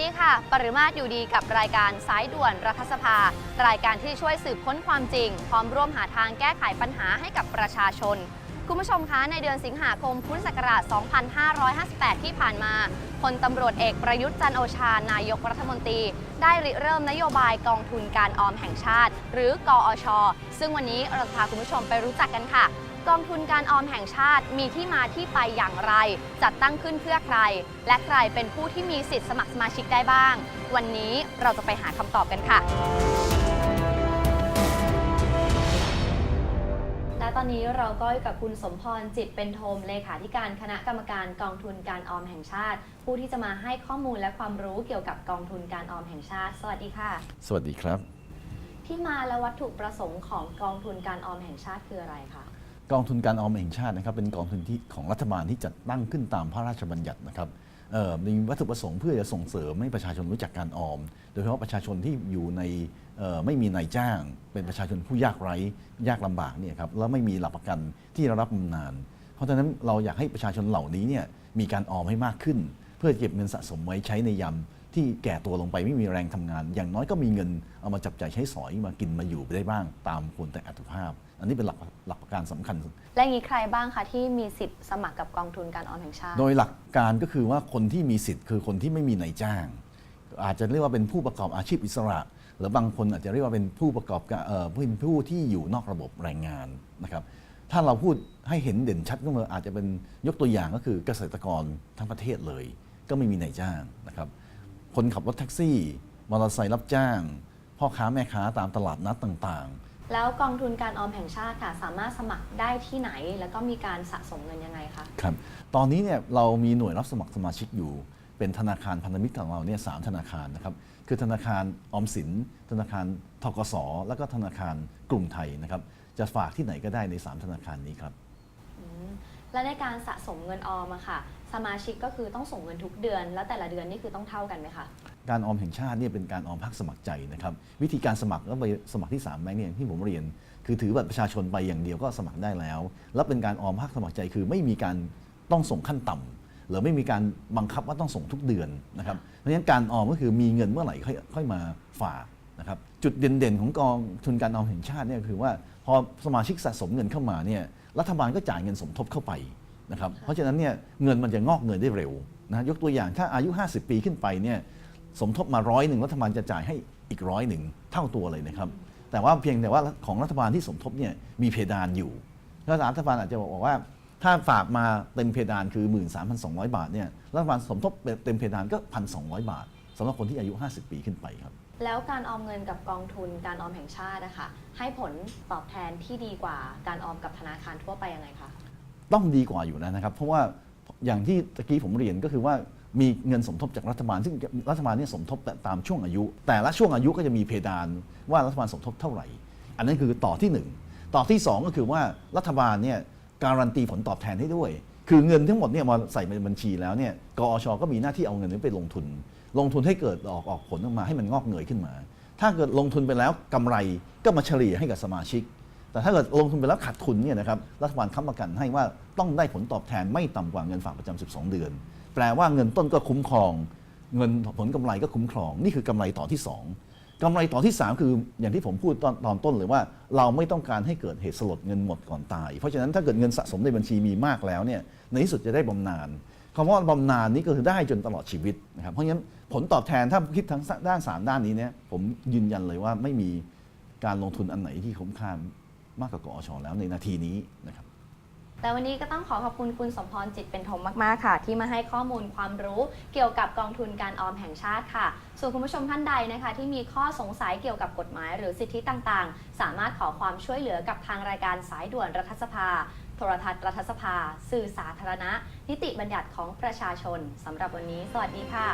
ดีค่ะ ปริมาตรอยู่ดีกับรายการสายด่วนรัฐสภา รายการที่ช่วยสืบค้นความจริง พร้อมร่วมหาทางแก้ไขปัญหาให้กับประชาชน คุณผู้ชมคะในเดือนสิงหาคมพุทธศักราช 2558 ที่ผ่านมาพลตำรวจเอกประยุทธ์จันโอชา นายกรัฐมนตรี ได้ริเริ่มนโยบายกองทุนการออมแห่งชาติ หรือกอชซึ่งวันนี้เราจะพาคุณผู้ชมไปรู้จักกันค่ะ กองทุนการออมแห่งชาติมีที่มาที่ไปอย่างไร จัดตั้งขึ้นเพื่อใคร และใครเป็นผู้ที่มีสิทธิ์สมัครสมาชิกได้บ้าง วันนี้เราจะไปหาคำตอบกันค่ะและตอนนี้เราก็อยู่กับคุณสมพรจิตเป็นโทมเลขาธิการคณะกรรมการกองทุนการออมแห่งชาติ ผู้ที่จะมาให้ข้อมูลและความรู้เกี่ยวกับกองทุนการออมแห่งชาติ สวัสดีค่ะ สวัสดีครับ ที่มาและวัตถุประสงค์ของกองทุนการออมแห่งชาติคืออะไรคะ กองทุนการออมแห่งชาตินะครับเป็นกองทุนที่ของรัฐบาลที่จัดตั้งขึ้นตามพระราชบัญญัตินะครับมีวัตถุประสงค์เพื่อจะส่งเสริมให้ประชาชนรู้จักการออม โดยเฉพาะประชาชนที่อยู่ในไม่มีนายจ้าง เป็นประชาชนผู้ยากไร้ยากลำบากเนี่ยครับแล้วไม่มีหลักประกันที่รับบำนาญเพราะฉะนั้นเราอยากให้ประชาชนเหล่านี้เนี่ยมีการออมให้มากขึ้น เพื่อเก็บเงินสะสมไว้ใช้ในยามที่แก่ตัวลงไปไม่มีแรงทำงาน อย่างน้อยก็มีเงินเอามาจับจ่ายใช้สอยมากินมาอยู่ไปได้บ้างตามควรแต่อัตภาพ อันนี้เป็นหลักหลักประการสำคัญ และอย่างนี้ใครบ้างคะที่มีสิทธิ์สมัครกับกองทุนการออมแห่งชาติ โดยหลักการก็คือว่าคนที่มีสิทธิ์คือคนที่ไม่มีนายจ้าง อาจจะเรียกว่าเป็นผู้ประกอบอาชีพอิสระ หรือบางคนอาจจะเรียกว่าเป็นผู้ประกอบการเอ่อเป็นผู้ที่อยู่นอกระบบแรงงานนะครับถ้าเราพูดให้เห็นเด่นชัดก็มาอาจจะเป็นยกตัวอย่างก็คือเกษตรกรทั้งประเทศเลย ก็ไม่มีนายจ้างนะครับคนขับรถแท็กซี่มอเตอร์ไซค์รับจ้าง พ่อค้าแม่ค้าตามตลาดนัดต่างๆ แล้วกองทุนการออมแห่งชาติค่ะ สามารถสมัครได้ที่ไหน แล้วก็มีการสะสมเงินยังไงคะ ครับ ตอนนี้เนี่ยเรามีหน่วยรับสมัครสมาชิกอยู่ เป็นธนาคารพันธมิตรของเราเนี่ยสามธนาคารนะครับ คือธนาคารออมสิน ธนาคารทกส แล้วก็ธนาคารกรุงไทยนะครับ จะฝากที่ไหนก็ได้ใน 3 ธนาคารนี้ครับอืมและในการสะสมเงินออมอะค่ะ สมาชิกก็คือต้องส่งเงินทุกเดือน แล้วแต่ละเดือนนี่คือต้องเท่ากันไหมคะ การออมแห่งชาติเนี่ยเป็นการออมภาคสมัครใจนะครับวิธีการสมัครก็ไปสมัครที่3แบงค์เนี่ยที่ผมเรียน คือถือบัตรประชาชนไปอย่างเดียวก็สมัครได้แล้ว แล้วเป็นการออมภาคสมัครใจคือไม่มีการต้องส่งขั้นต่ำหรือไม่มีการบังคับว่าต้องส่งทุกเดือนนะครับเพราะฉะนั้นการออมก็คือมีเงินเมื่อไหร่ค่อยค่อยมาฝากนะครับจุดเด่นๆ ของกองทุนการออมแห่งชาติเนี่ยคือว่าพอสมาชิกสะสมเงินเข้ามาเนี่ยรัฐบาลก็จ่ายเงินสมทบเข้าไปนะครับเพราะฉะนั้นเนี่ยเงินมันจะงอกเงินได้เร็วนะยกตัวอย่างถ้าอายุ 50 ปีขึ้นไปเนี่ย สมทบมาร้อยหนึ่งรัฐบาลจะจ่ายให้อีกร้อยหนึ่งเท่าตัวเลยนะครับ แต่ว่าเพียงแต่ว่าของรัฐบาลที่สมทบเนี่ยมีเพดานอยู่แล้วรัฐบาลอาจจะบอกว่า ถ้าฝากมาเต็มเพดานคือ 13,200 บาทเนี่ยรัฐบาลสมทบเต็มเพดานก็ 1,200 บาทสำหรับคนที่อายุ 50 ปีขึ้นไปครับ แล้วการออมเงินกับกองทุนการออมแห่งชาตินะคะให้ผลตอบแทนที่ดีกว่าการออมกับธนาคารทั่วไปยังไงคะต้องดีกว่าอยู่แล้วนะครับ เพราะว่าอย่างที่ตะกี้ผมเรียนก็คือว่า มีเงินสมทบจากรัฐบาล ซึ่งรัฐบาลนี่สมทบตามช่วงอายุ แต่ละช่วงอายุก็จะมีเพดานว่ารัฐบาลสมทบเท่าไหร่ อันนั้นคือต่อที่หนึ่งต่อที่สองก็คือว่ารัฐบาลเนี่ยการันตีผลตอบแทนให้ด้วย คือเงินทั้งหมดเนี่ยมาใส่ในบัญชีแล้วเนี่ยกอชก็มีหน้าที่เอาเงินนี้ไปลงทุน ลงทุนให้เกิดออกออกผลออกมาให้มันงอกเงยขึ้นมา ถ้าเกิดลงทุนไปแล้วกำไรก็มาเฉลี่ยให้กับสมาชิก แต่ถ้าเกิดลงทุนไปแล้วขาดทุนเนี่ยนะครับรัฐบาลค้ำประกันให้ว่าต้องได้ผลตอบแทนไม่ต่ำกว่าเงินฝากประจำ12 เดือน ปลว่าเงินต้นก็คุ้มครอง เงินผลกำไรก็คุ้มครอง นี่คือกำไรต่อที่ 2กำไรต่อที่ 3 คืออย่างที่ผมพูดตอนตอนต้นเลยว่า เราไม่ต้องการให้เกิดเหตุสลดเงินหมดก่อนตาย เพราะฉะนั้นถ้าเกิดเงินสะสมในบัญชีมีมากแล้วเนี่ยในที่สุดจะได้บำนาญคำว่าบำนาญนี่ก็คือได้จนตลอดชีวิตนะครับ เพราะฉะนั้นผลตอบแทนถ้าคิดทั้งด้านสามด้านนี้เนี่ยผมยืนยันเลยว่าไม่มีการลงทุนอันไหนที่คุ้มค่ามากกว่ากอชแล้วในนาทีนี้นะครับ แต่วันนี้ก็ต้องขอขอบคุณคุณสมพรจิตเป็นธมมาก ๆ ค่ะ ที่มาให้ข้อมูลความรู้เกี่ยวกับกองทุนการออมแห่งชาติค่ะ ส่วนคุณผู้ชมท่านใดนะคะ ที่มีข้อสงสัยเกี่ยวกับกฎหมายหรือสิทธิต่างๆ สามารถขอความช่วยเหลือกับทางรายการสายด่วนรัฐสภา โทรทัศน์รัฐสภา สื่อสาธารณะ นิติบัญญัติของประชาชนสำหรับวันนี้ สวัสดีค่ะ